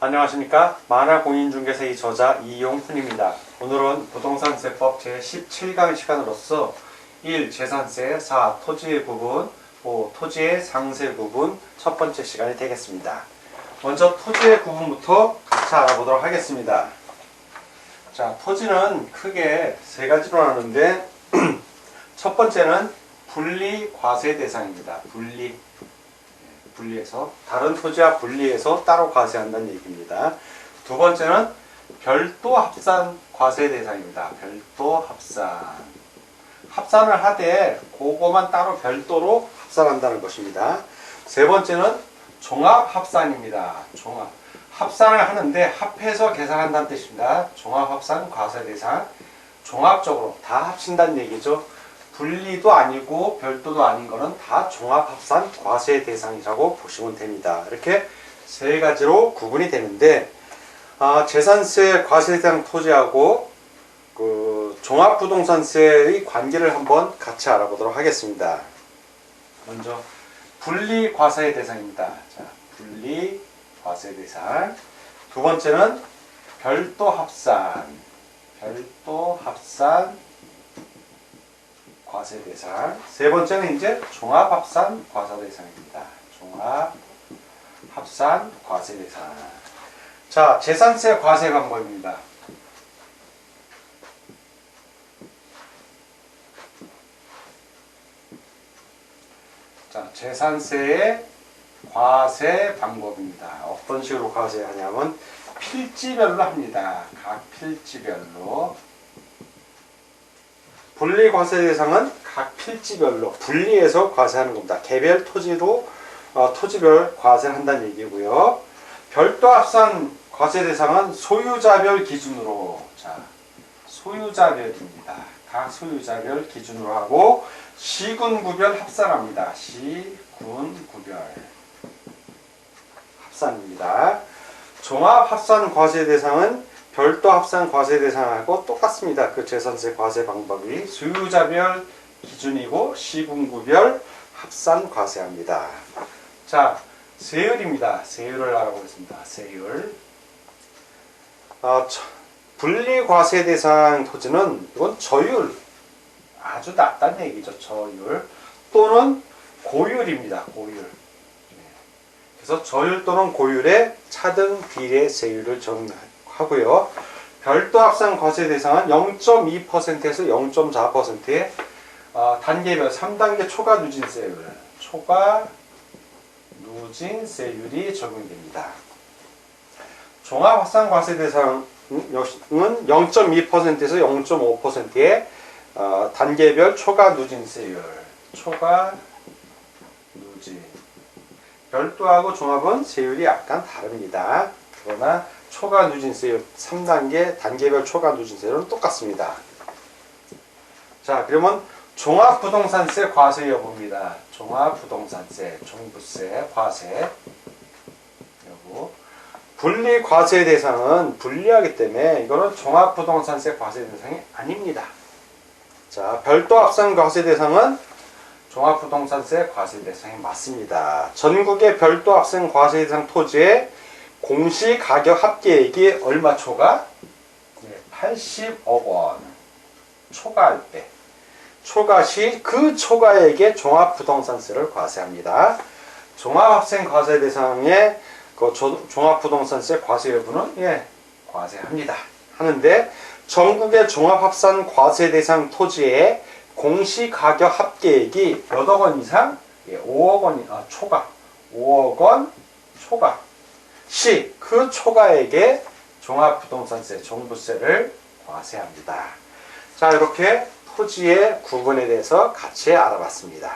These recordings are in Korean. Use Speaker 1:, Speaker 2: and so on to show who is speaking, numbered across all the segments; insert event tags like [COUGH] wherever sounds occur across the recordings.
Speaker 1: 안녕하십니까 만화 공인중개사 의 저자 이용훈입니다. 오늘은 부동산세법 제17강 시간으로서 1. 재산세 4. 토지의 부분 5. 토지의 상세 부분 첫 번째 시간이 되겠습니다. 먼저 토지의 부분부터 같이 알아보도록 하겠습니다. 자, 토지는 크게 세 가지로 나누는데 [CLEARS THROAT] 첫 번째는 분리 과세 대상입니다. 분리 분리해서 다른 토지와 분리해서 따로 과세한다는 얘기입니다. 두 번째는 별도 합산 과세 대상입니다. 별도 합산. 합산을 하되 그거만 따로 별도로 합산한다는 것입니다. 세 번째는 종합 합산입니다. 종합. 합산을 하는데 합해서 계산한다는 뜻입니다. 종합 합산 과세 대상. 종합적으로 다 합친다는 얘기죠. 분리도 아니고 별도도 아닌 거는 다 종합합산 과세 대상이라고 보시면 됩니다. 이렇게 세 가지로 구분이 되는데 아, 재산세 과세 대상 토지하고 그 종합부동산세의 관계를 한번 같이 알아보도록 하겠습니다. 먼저 분리 과세 대상입니다. 자, 분리 과세 대상. 두 번째는 별도 합산. 별도 합산 과세 대상. 세 번째는 이제 종합 합산 과세 대상입니다. 종합 합산 과세 대상. 자, 재산세 과세 방법입니다. 자, 재산세의 과세 방법입니다. 어떤 식으로 과세하냐면 필지별로 합니다. 각 필지별로. 분리 과세 대상은 각 필지별로 분리해서 과세하는 겁니다. 개별 토지로 어, 토지별 과세를 한다는 얘기고요. 별도 합산 과세 대상은 소유자별 기준으로 자 소유자별입니다. 각 소유자별 기준으로 하고 시군 구별 합산합니다. 시군 구별 합산입니다. 종합 합산 과세 대상은 별도 합산 과세 대상하고 똑같습니다. 그 재산세 과세 방법이 소유자별 기준이고 시군구별 합산 과세합니다. 자, 세율입니다. 세율을 알아보겠습니다. 세율. 아, 저- 분리 과세 대상 토지는 이건 저율 아주 낮다는 얘기죠. 저율 또는 고율입니다. 고율. 네. 그래서 저율 또는 고율의 차등 비례 세율을 정하 고요. 별도 합산 과세 대상은 0.2%에서 0.4%의 어, 단계별 3단계 초과 누진세율, 초과 누진세율이 적용됩니다. 종합 합산 과세 대상은 0.2%에서 0.5%의 어, 단계별 초과 누진세율, 초과 누진. 별도하고 종합은 세율이 약간 다릅니다. 그러나 초과 누진세율 3단계 단계별 초과 누진세율은 똑같습니다. 자, 그러면 종합부동산세 과세 여부입니다. 종합부동산세, 종부세, 과세 여부. 분리 과세 대상은 분리하기 때문에 이거는 종합부동산세 과세 대상이 아닙니다. 자, 별도 합산 과세 대상은 종합부동산세 과세 대상이 맞습니다. 전국의 별도 합산 과세 대상 토지의 공시 가격 합계액이 얼마 초과? 네, 80억 원. 초과할 때. 초과 시 그 초과액에 종합부동산세를 과세합니다. 종합학생 과세 대상의 그 조- 종합부동산세 과세 여부는 예, 과세합니다. 하는데 전국의 종합합산 과세 대상 토지의 공시 가격 합계액이 몇억 원 이상? 예, 5억 원, 아, 초과. 5억 원 초과. 시, 그 초과액에 종합부동산세, 종부세를 과세합니다. 자, 이렇게 토지의 구분에 대해서 같이 알아봤습니다.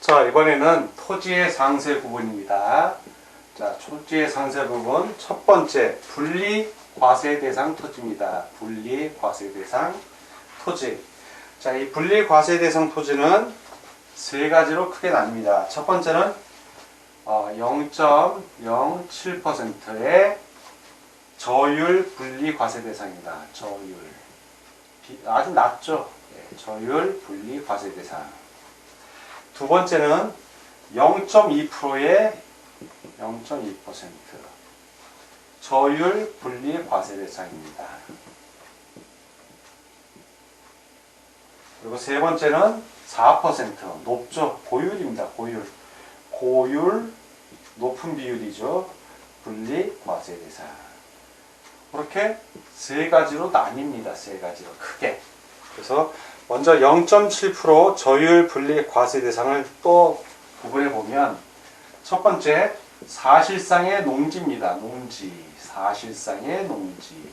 Speaker 1: 자, 이번에는 토지의 상세 구분입니다. 자, 토지의 상세 부분 첫 번째 분리 과세 대상 토지입니다. 분리 과세 대상 토지. 자, 이 분리 과세 대상 토지는 세 가지로 크게 나뉩니다. 첫 번째는 어, 0.07%의 저율 분리 과세 대상입니다. 저율. 비- 아주 낮죠. 예, 저율 분리 과세 대상. 두 번째는 0.2%의 0.2% 저율 분리 과세 대상입니다. 그리고 세 번째는 4% 높죠. 고율입니다. 고율. 고율 높은 비율이죠. 분리 과세 대상. 그렇게 세 가지로 나뉩니다. 세 가지로 크게. 그래서 먼저 0.7% 저율 분리 과세 대상을 또 구분해 보면 첫 번째 사실상의 농지입니다. 농지. 사실상의 농지.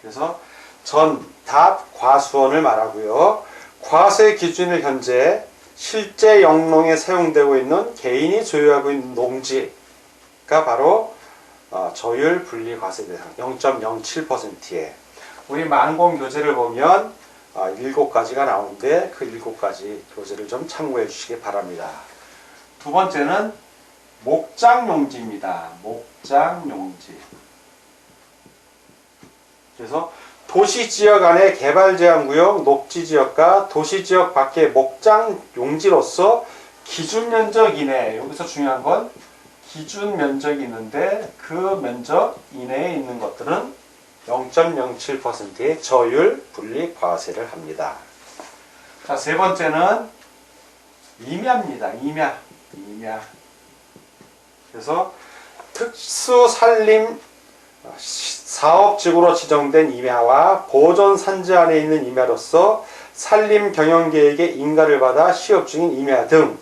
Speaker 1: 그래서 전, 답, 과수원을 말하고요. 과세 기준을 현재 실제 영농에 사용되고 있는 개인이 소유하고 있는 농지가 바로 어, 저율 분리 과세 대상 0.07%에 우리 만공 교재를 보면 어, 일곱 가지가 나오는데 그 일곱 가지 교재를 좀 참고해 주시기 바랍니다. 두 번째는 목장 용지입니다. 목장 용지. 그래서 도시 지역 안의 개발 제한 구역, 녹지 지역과 도시 지역 밖의 목장 용지로서 기준 면적 이내 여기서 중요한 건 기준 면적이 있는데 그 면적 이내에 있는 것들은 0.07%의 저율 분리 과세를 합니다. 자, 세 번째는 임야입니다. 임야. 임야. 그래서 특수 산림 사업지구로 지정된 임야와 보존 산지 안에 있는 임야로서 산림 경영 계획에 인가를 받아 시업 중인 임야 등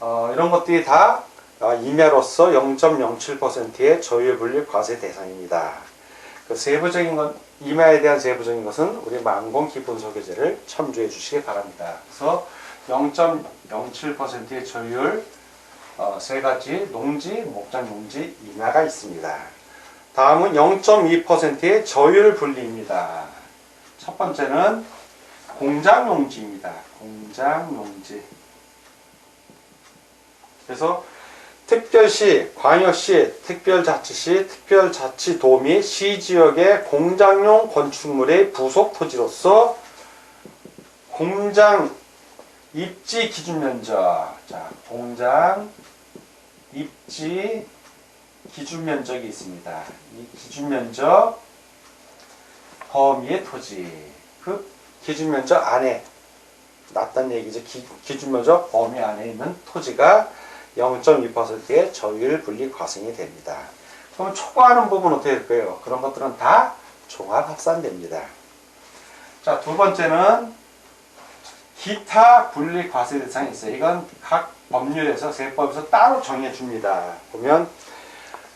Speaker 1: 어, 이런 것들이 다 어, 임야로서 0.07%의 저율 분리 과세 대상입니다. 그 세부적인 건 임야에 대한 세부적인 것은 우리 만공 기본 소개제를 참조해 주시기 바랍니다. 그래서 0.07%의 저율 어, 세 가지 농지, 목장 용지, 임야가 있습니다. 다음은 0.2%의 저율 분리입니다. 첫 번째는 공장 용지입니다. 공장 용지. 그래서 특별시, 광역시, 특별자치시, 특별자치도 및 시지역의 공장용 건축물의 부속 토지로서 공장 입지 기준 면적, 자, 공장 입지 기준 면적이 있습니다. 이 기준 면적 범위의 토지, 그 기준 면적 안에 낫다는 얘기죠. 기, 기준 면적 범위 안에 있는 토지가 0.2%의 저율 분리 과세이 됩니다. 그럼 초과하는 부분 어떻게 될까요? 그런 것들은 다 종합 합산됩니다. 자, 두 번째는 기타 분리 과세 대상이 있어요. 이건 각 법률에서 세법에서 따로 정해 줍니다. 보면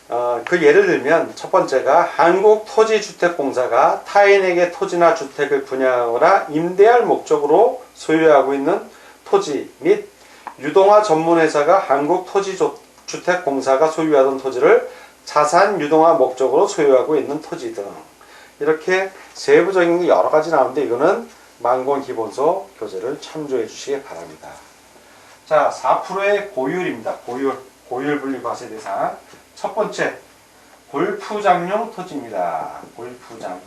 Speaker 1: 어, 그 예를 들면 첫 번째가 한국토지주택공사가 타인에게 토지나 주택을 분양하거나 임대할 목적으로 소유하고 있는 토지 및 유동화 전문회사가 한국토지주택공사가 소유하던 토지를 자산 유동화 목적으로 소유하고 있는 토지 등 이렇게 세부적인 게 여러 가지 나오는데 이거는 만권 기본서 교재를 참조해 주시기 바랍니다. 자, 4%의 고율입니다. 고율, 고율 분리 과세 대상. 첫 번째, 골프장용 토지입니다. 골프장용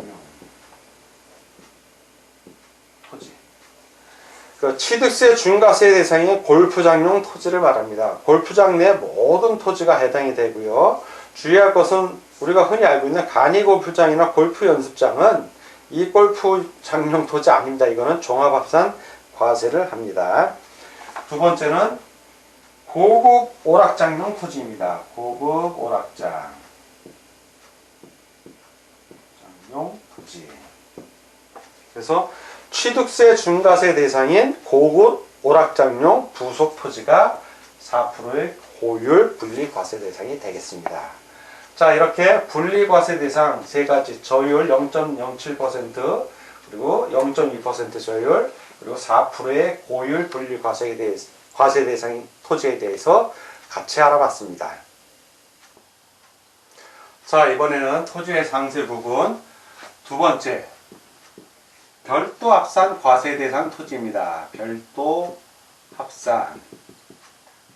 Speaker 1: 토지. 그 취득세 중과세 대상이 골프장용 토지를 말합니다. 골프장 내 모든 토지가 해당이 되고요. 주의할 것은 우리가 흔히 알고 있는 간이 골프장이나 골프 연습장은 이 골프장용 토지 아닙니다. 이거는 종합합산 과세를 합니다. 두 번째는 고급 오락장 용 토지입니다. 고급 오락장 장용 토지. 그래서 취득세 중과세 대상인 고급 오락장용 부속 토지가 4%의 고율 분리 과세 대상이 되겠습니다. 자, 이렇게 분리 과세 대상 세 가지 저율 0.07% 그리고 0.2% 저율 그리고 4%의 고율 분리 과세에 대해서 과세 대상 토지에 대해서 같이 알아봤습니다. 자, 이번에는 토지의 상세 부분 두 번째 별도 합산 과세 대상 토지입니다. 별도 합산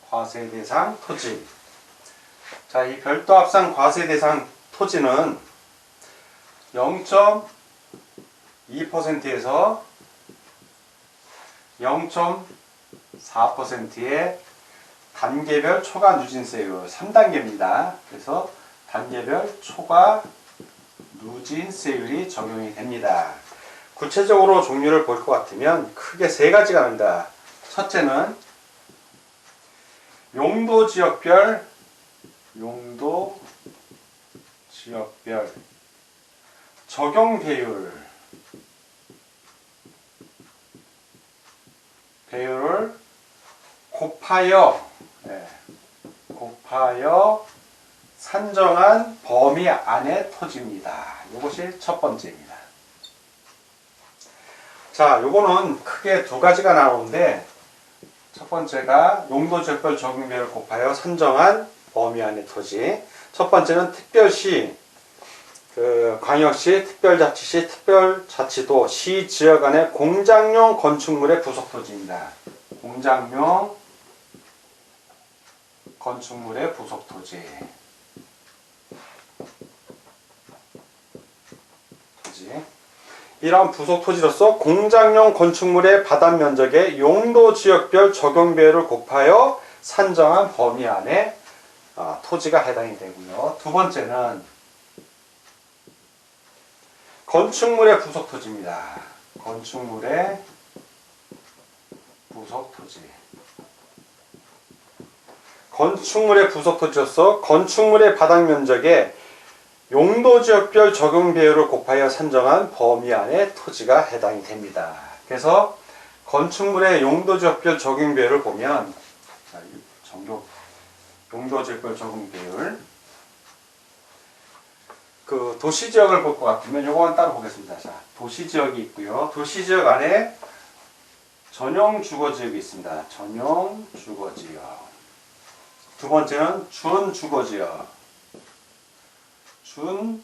Speaker 1: 과세 대상 토지. 자, 이 별도 합산 과세 대상 토지는 0.2%에서 0.4%의 단계별 초과 누진세율 3단계입니다. 그래서 단계별 초과 누진세율이 적용이 됩니다. 구체적으로 종류를 볼 것 같으면 크게 세 가지가 나옵니다. 첫째는 용도 지역별 용도 지역별 적용 배율 배율을 곱하여 예, 곱하여 산정한 범위 안의 토지입니다. 이것이 첫 번째입니다. 자, 요거는 크게 두 가지가 나오는데 첫 번째가 용도지역별 적용비를 곱하여 산정한 범위 안의 토지. 첫 번째는 특별시, 그 광역시, 특별자치시, 특별자치도, 시 지역 안의 공장용 건축물의 부속 토지입니다. 공장용 건축물의 부속 토지. 토지. 이러한 부속 토지로서 공장용 건축물의 바닥 면적의 용도 지역별 적용 배율을 곱하여 산정한 범위 안에 아, 토지가 해당이 되고요. 두 번째는 건축물의 부속 토지입니다. 건축물의 부속 토지. 건축물의 부속 토지로서 건축물의 바닥 면적에 용도 지역별 적용 배율을 곱하여 산정한 범위 안에 토지가 해당이 됩니다. 그래서 건축물의 용도 지역별 적용 배율을 보면 정도 용도 지역별 적용 배율 그 도시 지역을 볼 것 같으면 요거는 따로 보겠습니다. 자, 도시 지역이 있고요. 도시 지역 안에 전용 주거 지역이 있습니다. 전용 주거 지역. 두 번째는 준 주거 지역. 준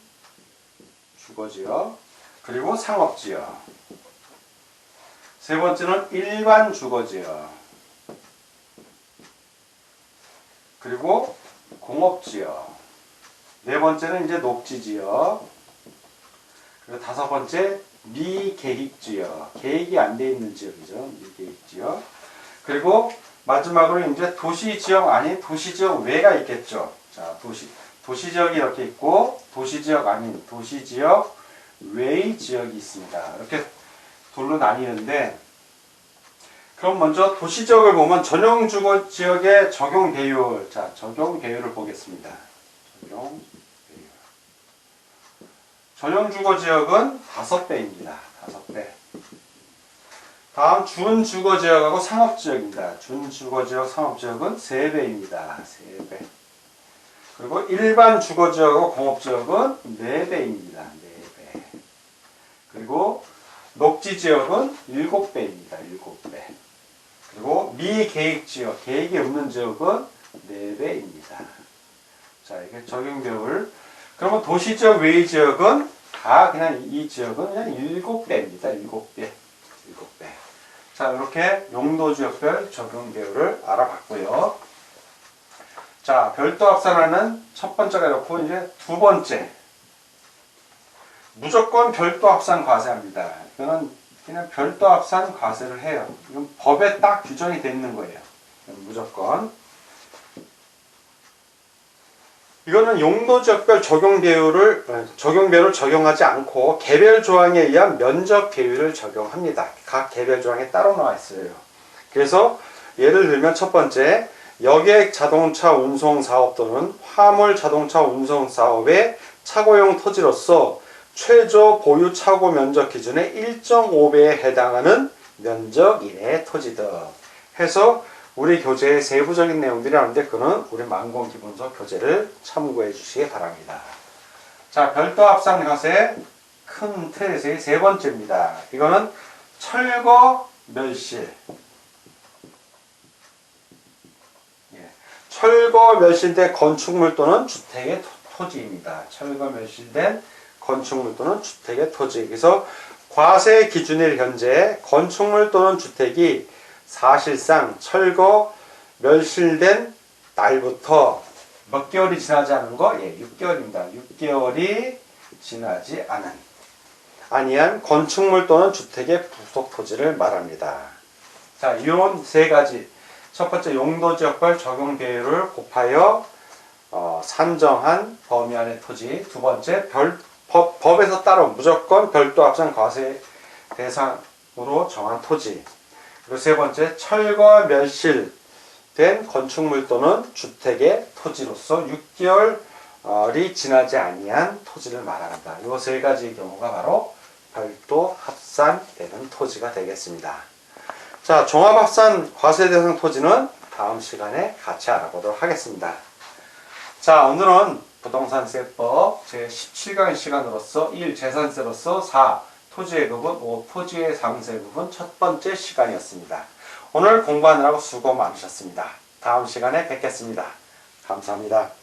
Speaker 1: 주거지역 그리고 상업지역 세 번째는 일반 주거지역 그리고 공업지역 네 번째는 이제 녹지지역 그리고 다섯 번째 미계획지역 계획이 안 돼 있는 지역이죠. 미계획지역 그리고 마지막으로 이제 도시 지역 아닌 도시 지역 외가 있겠죠 자 도시 도시 지역이 이렇게 있고 도시 지역 아닌 도시 지역 외의 지역이 있습니다. 이렇게 둘로 나뉘는데 그럼 먼저 도시 지역을 보면 전용 주거 지역의 적용 배율 자 적용 배율을 보겠습니다. 적용 배율 전용 주거 지역은 5배입니다. 5배 다음 준 주거 지역하고 상업 지역입니다. 준 주거 지역 상업 지역은 3배입니다. 3배 그리고 일반 주거지역하고 공업지역은 4배입니다. 4배. 그리고 녹지지역은 7배입니다. 7배. 그리고 미계획지역, 계획이 없는 지역은 4배입니다. 자, 이게 적용배율. 그러면 도시지역 외의 지역은 다 그냥 이 지역은 그냥 7배입니다. 7배. 7배. 자, 이렇게 용도 지역별 적용배율을 알아봤고요. 자, 별도 합산하는 첫 번째가 이렇고 이제 두 번째 무조건 별도 합산 과세합니다. 이거는 그냥 별도 합산 과세를 해요. 이건 법에 딱 규정이 되어 있는 거예요. 무조건. 이거는 용도 지역별 적용 배율을 어, 적용 배율을 적용하지 않고 개별 조항에 의한 면적 배율을 적용합니다. 각 개별 조항에 따로 나와 있어요. 그래서 예를 들면 첫 번째 여객 자동차 운송 사업 또는 화물 자동차 운송 사업의 차고용 토지로서 최저 보유 차고 면적 기준의 1.5배에 해당하는 면적 이내의 토지 등 해서 우리 교재의 세부적인 내용들이 나오는데 그는 우리 만공 기본서 교재를 참고해 주시기 바랍니다. 자, 별도 합산 과세 큰 틀에서의 세 번째입니다. 이거는 철거 멸실 철거 멸실된 건축물 또는 주택의 토지입니다. 철거 멸실된 건축물 또는 주택의 토지. 그래서 과세 기준일 현재 건축물 또는 주택이 사실상 철거 멸실된 날부터 몇 개월이 지나지 않은 거? 예, 6개월입니다. 6개월이 지나지 않은 아니한 건축물 또는 주택의 부속 토지를 말합니다. 자, 이런 세 가지 첫 번째 용도 지역별 적용 배율을 곱하여 어, 산정한 범위 안의 토지. 두 번째 별, 법, 법에서 따로 무조건 별도 합산 과세 대상으로 정한 토지. 그리고 세 번째 철거 멸실된 건축물 또는 주택의 토지로서 6개월이 지나지 아니한 토지를 말합니다. 이 세 가지 경우가 바로 별도 합산되는 토지가 되겠습니다. 자, 종합합산 과세 대상 토지는 다음 시간에 같이 알아보도록 하겠습니다. 자, 오늘은 부동산세법 제17강의 시간으로서 1. 재산세로서 4. 토지의 부분, 5. 토지의 상세 부분 첫 번째 시간이었습니다. 오늘 공부하느라고 수고 많으셨습니다. 다음 시간에 뵙겠습니다. 감사합니다.